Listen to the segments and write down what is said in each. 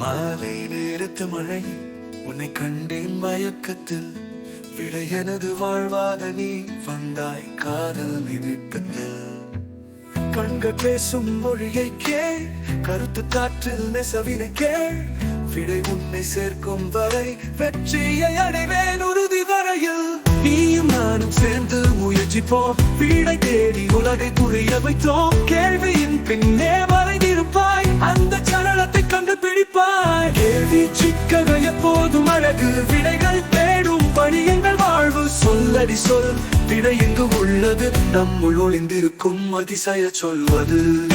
மாலை நேரத்து மழை உன்னை கண்டேன் மயக்கத்தில். விட எனது வாழ்வாத நீ வந்தாய் காதல் நினைப்பத்தில் கண்கள் பேசும் மொழியை கேள் கருத்து காற்றில் நெசவினை கேள். விடை உன்னை சேர்க்கும் வரை வெற்றியை அடைவேன் உறுதி வரையில். நீயும் நானும் சேர்ந்து முயற்சிப்போம் வீடை தேடி உலகை புரிய வைத்தோம். கேள்வியின் பின்னே மறைந்திருப்பாய் அந்த சரளத்தை கண்டுபிடிப்பாய் கேள்வி எப்போதும் அழகு. விடைகள் தேடும் பணி எங்கள் வாழ்வு. சொல்லடி சொல் விடை எங்கு உள்ளது? நம்முள் ஒளிந்திருக்கும் அதிசய சொல்வது.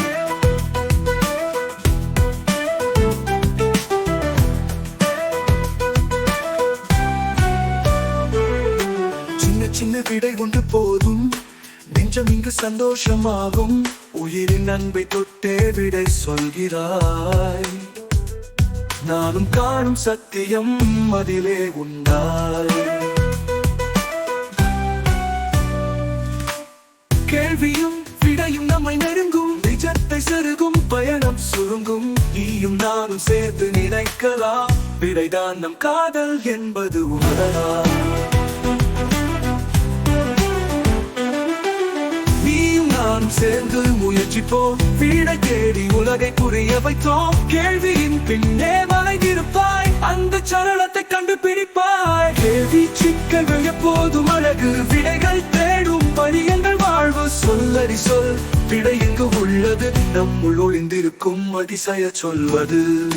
சின்ன சின்ன விடை ஒன்று போதும். நெஞ்சம் இங்கு சந்தோஷமாகும். உயிரின் அன்பை தொட்டே விடை சொல்கிறாய். நானும் காணும் சத்தியம் அதிலே உண்டாய். கேள்வியும் விடையும் நம்மை நெருங்கும் நிஜத்தை செருகும் பயணம் சுருங்கும் நீயும் நானும் சேர்த்து நினைக்கலாம். விடைதான் நம் காதல் என்பது உணரலாம். சேர்ந்து முயற்சிப்போம். வீடை தேடி உலகை புரிய வைத்தோம். கேள்வியின் பின்னே மலைந்திருப்பாய் அந்த சரணத்தை கண்டுபிடிப்பாய். கேள்வி சிக்கல்கள் எப்போதும் அழகு. விடைகள் தேடும் பணியங்கள் வாழ்வு. சொல்லடி சொல் விடை எங்கு உள்ளது? நம்முள் ஒளிந்திருக்கும் அதிசய சொல்வது.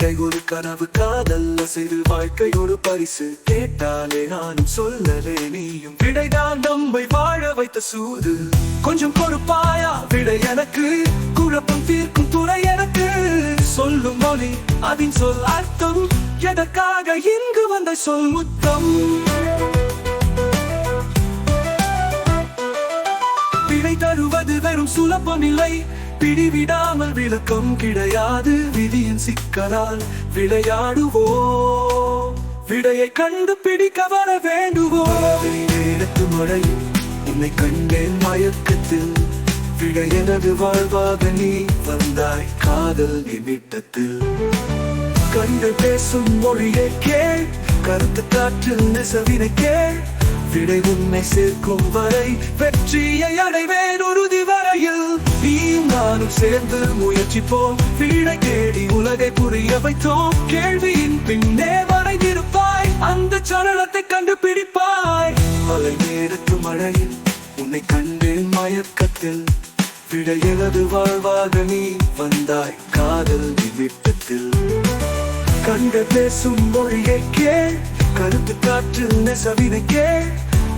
விடை ஒரு கனவு காதல் அசைது வாழ்க்கை ஒரு பரிசு கேட்டாலே நானும் சொல்லலே நீயும். விடைதான் நம்மை வாழ வைத்த சூது. கொஞ்சம் பொறுப்பாயா? விடை எனக்கு. குழப்பம் தீர்க்கும் துறை எனக்கு. சொல்லும் மொழி அதன் சொல் அர்த்தம். எதற்காக இங்கு வந்த சொல் முத்தம்? விடை தருவது வெறும் சுலபம் இல்லை பிடிவிடாமல் விளக்கம் கிடையாது விதியின் சிக்கலால் விளையாடுவோ விடையை கண்டு பிடிக்க வர வேண்டுவோம். நேரத்து மழை உன்னை கண்டேன் மயக்கத்தில். விடை எனது வாழ்வாக நீ வந்தாய் காதல் நிமிட்டத்தில் கண்டு பேசும் மொழியை கேள் கருத்து காற்றில் நெசவினை கேள். விடை உன்னை சேர்க்கும் வரை வெற்றியை அடைவேன் உறுதி வரையில். நானும் சேர்ந்து முயற்சிப்போம். வீடை தேடி உலகை புரிய வைத்தோம். கேள்வியின் பின்னே மறைந்திருப்பாய் அந்த சலனத்தை கண்டுபிடிப்பாய். மலை நேரத்து மழையில் உன்னை கண்டேன் மயக்கத்தில் விடை வாழ்வாக நீ வந்தாய். காதல் நிமிட்டத்தில் கண்ட பேசும் மொழியை கேள். கருத்து காற்றில் நெசவினை கேள்.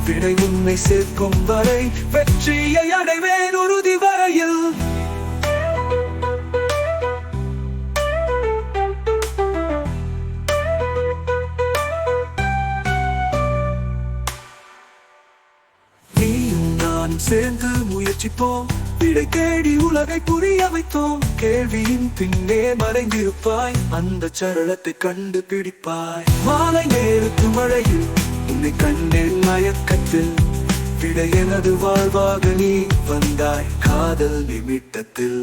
விடை உன்னை சேர்க்கும் வரை வெற்றியை அடைவேன். உறுதி வரையில் நீயும் சேர்ந்து முயற்சிப்போம். விடை தேடி உலகை புரிய வைத்தோம். கேள்வியின் பின்னே மறைந்திருப்பாய். அந்த சரளத்தை கண்டு பிடிப்பாய் மாலை நேரத்து மழையில் உன்னை கண்டேன் மயக்கத்தில். விடை எனது வாழ்வாக நீ வந்தாய். காதல் நிமிட்டத்தில்